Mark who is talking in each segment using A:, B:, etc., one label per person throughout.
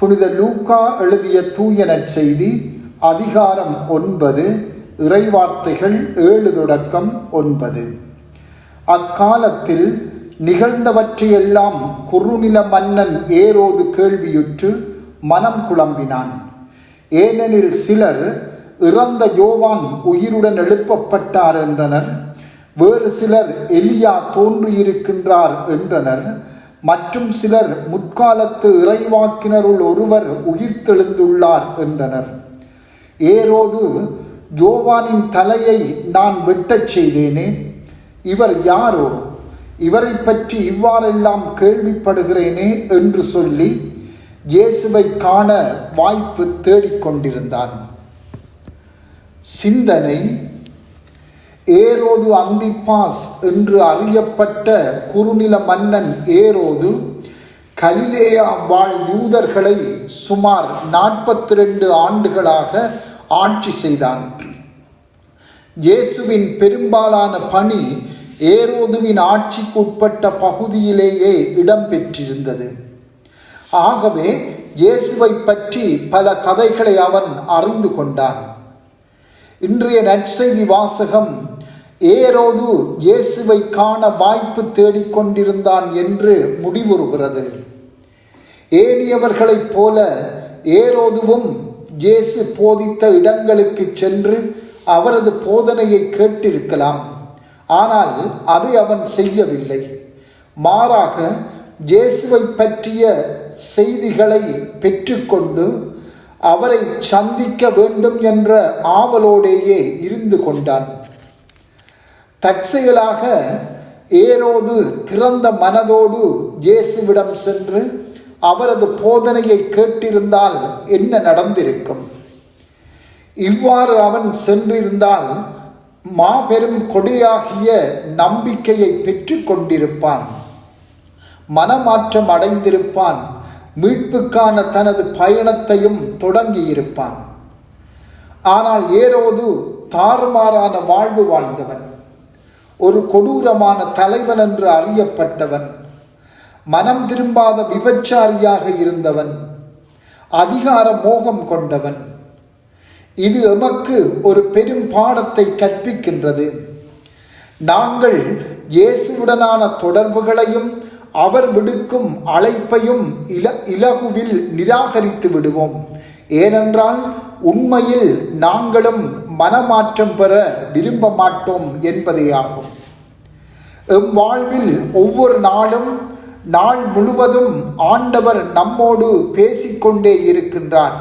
A: புனித லூக்கா எழுதிய தூய நற்செய்தி அதிகாரம் ஒன்பது இறைவார்த்தைகள் ஏழு தொடக்கம் ஒன்பது. அக்காலத்தில் நிகழ்ந்தவற்றையெல்லாம் குறுநில மன்னன் ஏரோது கேள்வியுற்று மனம் குழம்பினான். ஏனெனில் சிலர் இறந்த யோவான் உயிருடன் எழுப்பப்பட்டார் என்றனர் வேறு சிலர் எலியா தோன்றியிருக்கின்றார் என்றனர் மற்றும் சிலர் முற்காலத்து இறைவாக்கினருள் ஒருவர் உயிர்த்தெழுந்துள்ளார் என்றனர். ஏரோது யோவானின் தலையை நான் வெட்டச் செய்தேனே? இவர் யாரோ? இவரை பற்றி இவ்வாறெல்லாம் கேள்விப்படுகிறேனே என்று சொல்லி இயேசுவை காண வாய்ப்பு தேடிக்கொண்டிருந்தான். சிந்தனை ஏரோது அந்திப்பாஸ் என்று அறியப்பட்ட குறுநில மன்னன் ஏரோது கலிலேயா வாழ் யூதர்களை சுமார் நாற்பத்தி ரெண்டு ஆண்டுகளாக ஆட்சி செய்தான். இயேசுவின் பெரும்பாலான பணி ஏரோதுவின் ஆட்சிக்கு உட்பட்ட பகுதியிலேயே இடம்பெற்றிருந்தது. ஆகவே இயேசுவை பற்றி பல கதைகளை அவன் அறிந்து கொண்டான். இன்றைய நற்செய்தி வாசகம் ஏரோது இயேசுவை காண வாய்ப்பு தேடிக்கொண்டிருந்தான் என்று முடிவுறுகிறது. ஏனியவர்களைப் போல ஏரோதுவும் இயேசு போதித்த இடங்களுக்கு சென்று அவரது போதனையை கேட்டிருக்கலாம். ஆனால் அதை அவன் செய்யவில்லை. மாறாக இயேசுவை பற்றிய செய்திகளை பெற்றுக்கொண்டு அவரை சந்திக்க வேண்டும் என்ற ஆவலோடேயே இருந்து கொண்டான். தற்செயலாக ஏரோது திறந்த மனதோடு இயேசுவிடம் சென்று அவரது போதனையை கேட்டிருந்தால் என்ன நடந்திருக்கும்? இவ்வாறு அவன் சென்றிருந்தால் மாபெரும் கொடியாகிய நம்பிக்கையை பெற்று கொண்டிருப்பான் மனமாற்றம் அடைந்திருப்பான். மீட்புக்கான தனது பயணத்தையும் தொடங்கியிருப்பான். ஆனால் ஏரோது தாறுமாறான வாழ்வு வாழ்ந்தவன். ஒரு கொடூரமான தலைவன் என்று அறியப்பட்டவன் மனம் திரும்பாத விபச்சாரியாக இருந்தவன் அதிகார மோகம் கொண்டவன். இது எமக்கு ஒரு பெரும் பாடத்தை கற்பிக்கின்றது. நாங்கள் இயேசுவுடனான தொடர்புகளையும் அவர் விடுக்கும் அழைப்பையும் இல இலகுவில் நிராகரித்து விடுவோம். ஏனென்றால் உண்மையில் நாங்களும் மனமாற்றம் பெற விரும்ப மாட்டோம் என்பதே ஆகும் எம் வாழ்வில் ஒவ்வொரு நாளும் நாள் முழுவதும் ஆண்டவர் நம்மோடு பேசிக்கொண்டே இருக்கின்றார்.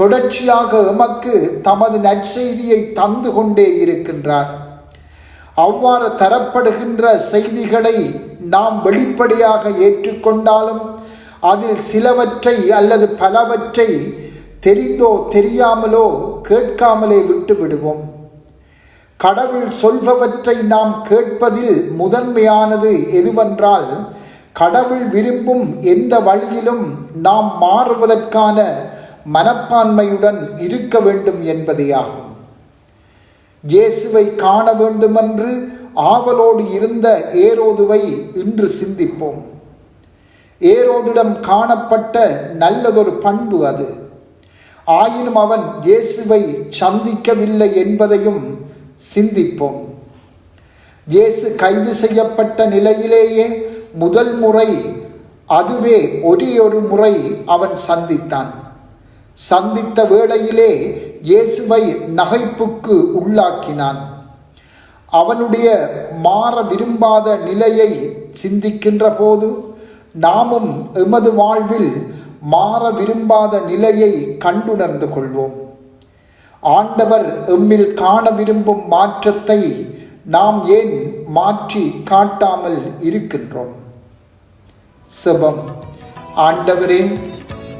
A: தொடர்ச்சியாக எமக்கு தமது நற்செய்தியை தந்து கொண்டே இருக்கின்றார். அவ்வாறு தரப்படுகின்ற செய்திகளை நாம் வெளிப்படையாக ஏற்றுக்கொண்டாலும் அதில் சிலவற்றை அல்லது பலவற்றை தெரிந்தோ தெரியாமலோ கேட்காமலே விட்டு விடுவோம் கடவுள் சொல்பவற்றை நாம் கேட்பதில் முதன்மையானது எதுவென்றால் கடவுள் விரும்பும் எந்த வழியிலும் நாம் மாறுவதற்கான மனப்பான்மையுடன் இருக்க வேண்டும் என்பதேயாகும். இயேசுவை காண வேண்டுமென்று ஆவலோடு இருந்த ஏரோதுவை இன்று சிந்திப்போம். ஏரோதிடம் காணப்பட்ட நல்லதொரு பண்பு அது. ஆயினும் அவன் இயேசுவை சந்திக்கவில்லை என்பதையும் சிந்திப்போம். இயேசு கைது செய்யப்பட்ட நிலையிலேயே முதல் முறை அதுவே ஒரே ஒரு முறை அவன் சந்தித்தான். சந்தித்த வேளையிலே இயேசுவை நகைப்புக்கு உள்ளாக்கினான். அவனுடைய மாற விரும்பாத நிலையை சிந்திக்கின்ற போது நாமும் எமது வாழ்வில் மாற விரும்பாத நிலையை கண்டுணர்ந்து கொள்வோம். ஆண்டவர் எம்மில் காண விரும்பும் மாற்றத்தை நாம் ஏன் மாற்றி காட்டாமல் இருக்கின்றோம்? செபம். ஆண்டவரே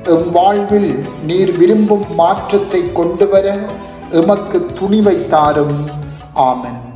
A: எம் வாழ்வில் நீர் விரும்பும் மாற்றத்தை கொண்டு வர எமக்கு துணிவை தாரும். ஆமன்.